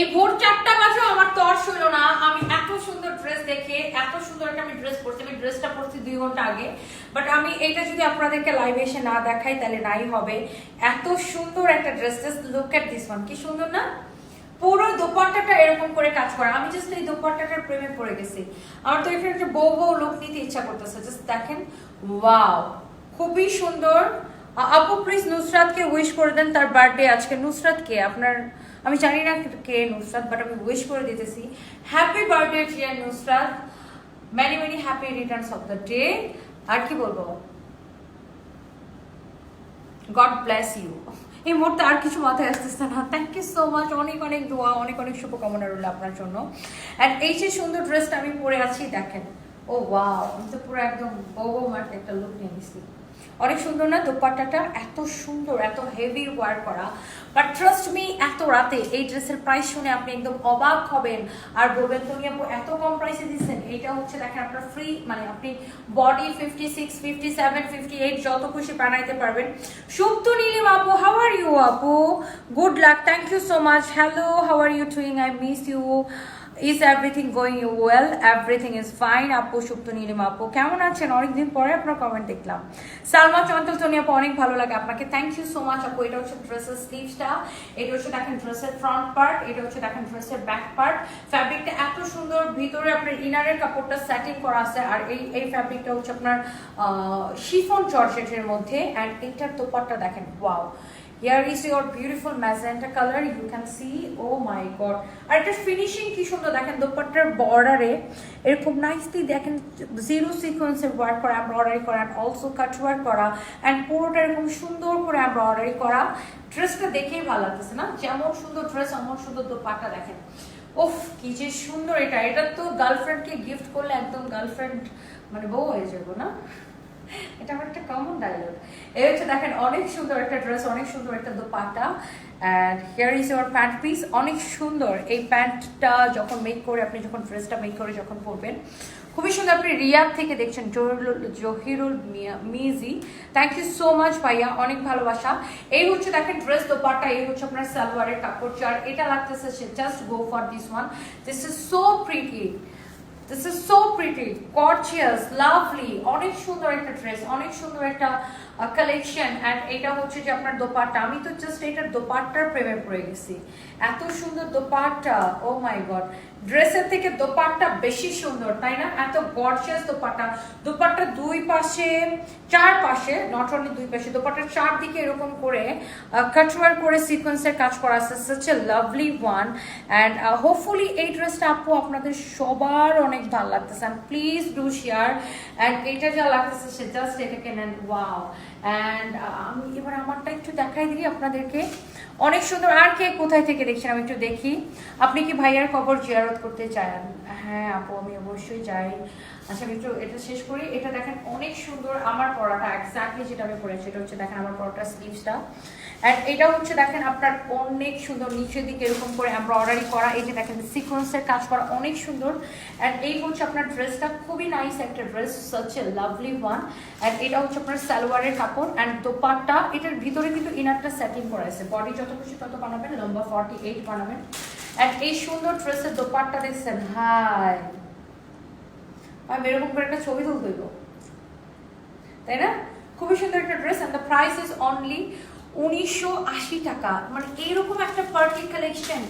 এই ভোর চারটা বাজে আমার তর ছিল না। আমি এত সুন্দর ড্রেস দেখে, এত সুন্দর একটা আমি ড্রেস পরছি। আমি ড্রেসটা পরছি দুই ঘণ্টা আগে। বাট আমি এটা যদি আপনাদেরকে লাইভে এসে না দেখাই, তাহলে নাই হবে। এত সুন্দর একটা dress just look at this one কি সুন্দর না? পুরো দোপাট্টাটা এরকম করে কাজ করা। আমি জাস্ট এই দোপাট্টাটার প্রেমে পড়ে গেছি। আমার তো এখানে একটা বউ বউ লোক নিতে ইচ্ছা করতেছে। জাস্ট দেখেন। ওয়াও খুবই সুন্দর। আপু প্লিজ নুসরাতকে উইশ করে দেন তার বার্থডে আজকে। নুসরাত কে? আপনার আমি জানি না কে নুসরাত বাট আমি উইশ করে দিতেছি। Happy birthday dear Nusrat. Many many happy returns of the day আর কি বলব? গড ব্লেস ইউ এই মুহূর্তে আর কিছু মাথায় আসতেছে না। থ্যাংক ইউ সো মাচ অনেক অনেক দোয়া, অনেক অনেক শুভকামনা রইল আপনার জন্য। অ্যান্ড এই যে সুন্দর ড্রেসটা আমি পরে আছি, দেখেন। ও ওয়াও, আমি তো পুরো একদম বউ বউ একটা লুক নিয়ে নিছি। অনেক সুন্দর না দোপাট্টাটা? এত সুন্দর, এত হেভি ওয়ার করা। বাট ট্রাস্ট মি এত রাতে এই ড্রেসের প্রাইস শুনে আপনি একদম অবাক হবেন। আর বলবেন, তুমি আপু এত কম প্রাইসে দিচ্ছেন? এটা হচ্ছে দেখেন আপনার ফ্রি মানে আপনি body fifty six fifty seven fifty eight যত খুশি বানাইতে পারবেন। সুপ্ত নীলিম আপু হাউ আর ইউ আপু? Good luck thank you so much hello how are you doing I miss you is everything going you well everything is fine আপু, সুপ্ত, নীলিম আপু, কেমন আছেন? অনেকদিন পরে আপনার কমেন্ট দেখলাম। সালমা, চঞ্চল সোনি আপু, অনেক ভালো লাগে আপনাকে। থ্যাংক ইউ সো মাচ আপু। এটা হচ্ছে ড্রেসের স্লিভসটা এটা হচ্ছে দেখেন ড্রেসের ফ্রন্ট পার্ট এটা হচ্ছে দেখেন ড্রেসের ব্যাক পার্ট ফ্যাব্রিকটা এত সুন্দর। ভিতরে আপনার ইনারের কাপড়টা সেটিং করা আছে। আর এই এই ফ্যাব্রিকটা হচ্ছে আপনার শিফন জর্জেটের মধ্যে। অ্যান্ড এইটার দোপাট্টা দেখেন। Wow here is your beautiful magenta colour you can see oh my God আর এটা ফিনিশিং কি সুন্দর, দেখেন দোপাট্টার বর্ডারে এরকম নাইসলি দেখেন জিরো সিকোয়েন্সের ওয়ার্ক করা এমব্রয়ডারি করা অ্যান্ড অলসো কাট ওয়ার্ক করা অ্যান্ড পুরোটা এরকম সুন্দর করে এমব্রয়ডারি করা ড্রেসটা দেখেই ভালো লাগতেছে না? যেমন সুন্দর ড্রেস এমন সুন্দর দোপাট্টা দেখেন। ওফ কি যে সুন্দর এটা। এটা তো গার্লফ্রেন্ডকে গিফট করলে একদম গার্লফ্রেন্ড মানে বউ হয়ে যাব না? এটা আমার কমন ডায়লগ এই হচ্ছে দেখেন, অনেক সুন্দর একটা ড্রেস অনেক সুন্দর একটা dupatta. And here is your pant piece অনেক সুন্দর এই প্যান্টটা যখন মেক করে, আপনি যখন ড্রেসটা মেক করে যখন পরবেন, খুবই সুন্দর আপনি রিয়াদ থেকে দেখছেন, Zahirul Mizi. Thank you so much ভাইয়া, অনেক ভালোবাসা। এই হচ্ছে দেখেন ড্রেস দোপাট্টা এই হচ্ছে আপনার সালোয়ারের কাপড়। চার এটা লাগতেছে just go for this one this is so pretty this is so pretty gorgeous lovely অনেক সুন্দর একটা ড্রেস অনেক সুন্দর একটা কালেকশন অ্যান্ড এটা হচ্ছে যে আপনার দোপাট্টা। আমি তো জাস্ট এটার দোপাট্টার প্রেমে পড়ে গেছি। এত সুন্দর দোপাট্টা ও মাই গড ড্রেসের থেকে দোপাট্টা বেশি সুন্দর, তাই না? এত গর্জিয়াস দোপাট্টা। দোপাট্টা দুই পাশে, চার পাশে নট অনলি দুই পাশে, দোপাট্টার চারদিকে এরকম করে কাটওয়ার করে সিকোয়েন্সের কাজ করা আছে। Such a lovely one and hopefully এই ড্রেসটা আপু আপনাদের সবার অনেক ভালো লাগতেছে। And please do share and এটা যা লাগতেছে, সে জাস্ট এটাকে নেন ওয়াও অ্যান্ড আমি এবার আমারটা একটু দেখাই দিই আপনাদেরকে। অনেক সুন্দর। আর কে কোথায় থেকে দেখছেন আমি একটু দেখি। আপনি কি ভাইয়ার কবর জিয়ারত করতে চান? হ্যাঁ আপু, আমি অবশ্যই যাই। আচ্ছা আমি একটু এটা শেষ করি। এটা দেখেন, অনেক সুন্দর আমার পড়াটা এক্স্যাক্টলি যেটা আমি পড়েছি এটা হচ্ছে, দেখেন, আমার পড়াটা স্লিভসটা অ্যান্ড এটা হচ্ছে, দেখেন, আপনার অনেক সুন্দর, নিচের দিকে এরকম করে এমব্রয়ডারি করা। এই যে, দেখেন সিকোয়েন্সের কাজ করা, অনেক সুন্দর। অ্যান্ড এই হচ্ছে আপনার ড্রেসটা খুবই নাইস একটা dress such a lovely one and এটা হচ্ছে আপনার সালোয়ারের কাপড়। অ্যান্ড দোপাট্টা, এটার ভিতরে কিন্তু ইনারটা সেটিং করা আছে। বডি যত খুশি তত বানাবেন, লম্বা ফর্টি এইট বানাবেন। অ্যান্ড এই সুন্দর ড্রেসের দোপাট্টা দেখছেন, হাই। আমি এরকম করে একটা ছবি তুলতে হইব। তাই না? খুবই সুন্দর একটা dress and the price is only উনিশশো আশি টাকা। মানে এইরকম একটা পার্টি কালেকশন